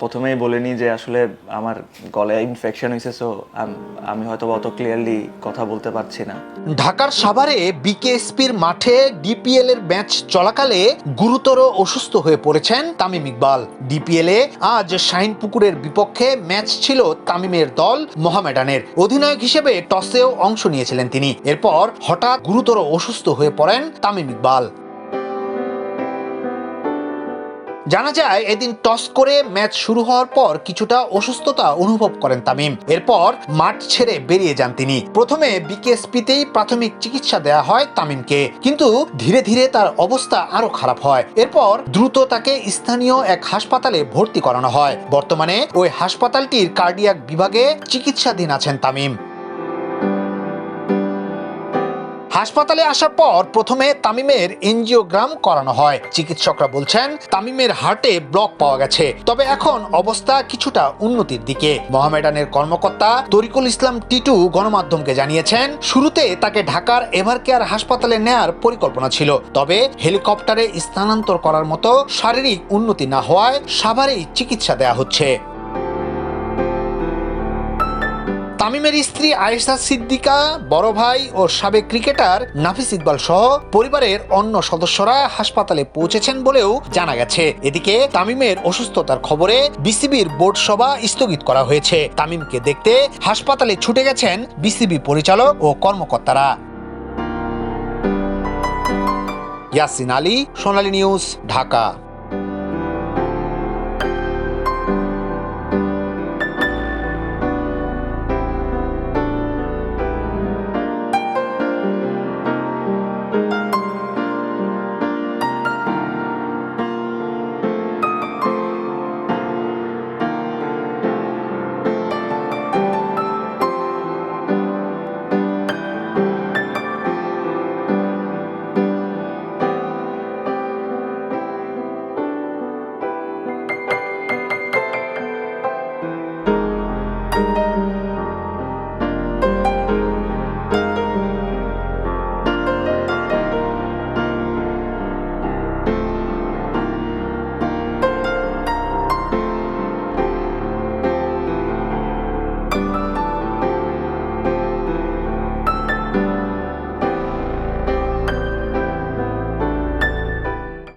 প্রথমেই বলে নিই যে আসলে আমার গলায় ইনফেকশন হয়েছে সো আমি হয়তো অত ক্লিয়ারলি কথা বলতে পারছি না। ঢাকার সাভারে বিকেএসপির মাঠে ডিপিএল এর ম্যাচ চলাকালে গুরুতর অসুস্থ হয়ে পড়েছেন তামিম ইকবাল। ডিপিএল এ আজ শাহিনপুকুরের বিপক্ষে ম্যাচ ছিল তামিমের দল মোহামেডানের। অধিনায়ক হিসেবে টসেও অংশ নিয়েছিলেন তিনি। এরপর হঠাৎ গুরুতর অসুস্থ হয়ে পড়েন তামিম ইকবাল। জানা যায়, এদিন টস করে ম্যাচ শুরু হওয়ার পর কিছুটা অসুস্থতা অনুভব করেন তামিম। এরপর মাঠ ছেড়ে বেরিয়ে যান তিনি। প্রথমে বিকেএসপিতেই প্রাথমিক চিকিৎসা দেওয়া হয় তামিমকে। কিন্তু ধীরে ধীরে তার অবস্থা আরও খারাপ হয়। এরপর দ্রুত তাকে স্থানীয় এক হাসপাতালে ভর্তি করানো হয়। বর্তমানে ওই হাসপাতালটির কার্ডিয়াক বিভাগে চিকিৎসাধীন আছেন তামিম। হাসপাতালে আসার পর প্রথমে তামিমের এনজিওগ্রাম করানো হয়। চিকিৎসকরা বলছেন, তামিমের হার্টে ব্লক পাওয়া গেছে। তবে এখন অবস্থা কিছুটা উন্নতির দিকে। মোহামেডানের কর্মকর্তা তরিকুল ইসলাম টিটু গণমাধ্যমকে জানিয়েছেন, শুরুতে তাকে ঢাকার এভারকেয়ার হাসপাতালে নেয়ার পরিকল্পনা ছিল। তবে হেলিকপ্টারে স্থানান্তর করার মতো শারীরিক উন্নতি না হওয়ায় সাভারেই চিকিৎসা দেয়া হচ্ছে। তামিমের স্ত্রী আয়েশা সিদ্দিকা, বড় ভাই ও সাবেক ক্রিকেটার নাফিস ইকবাল সহ পরিবারের অন্য সদস্যরা হাসপাতালে পৌঁছেছেন বলেও জানা গেছে। এদিকে তামিমের অসুস্থতার খবরে বিসিবির বোর্ড সভা স্থগিত করা হয়েছে। তামিমকে দেখতে হাসপাতালে ছুটে গেছেন বিসিবি পরিচালক ও কর্মকর্তারা। ইয়াসিন আলী, সোনালী নিউজ, ঢাকা।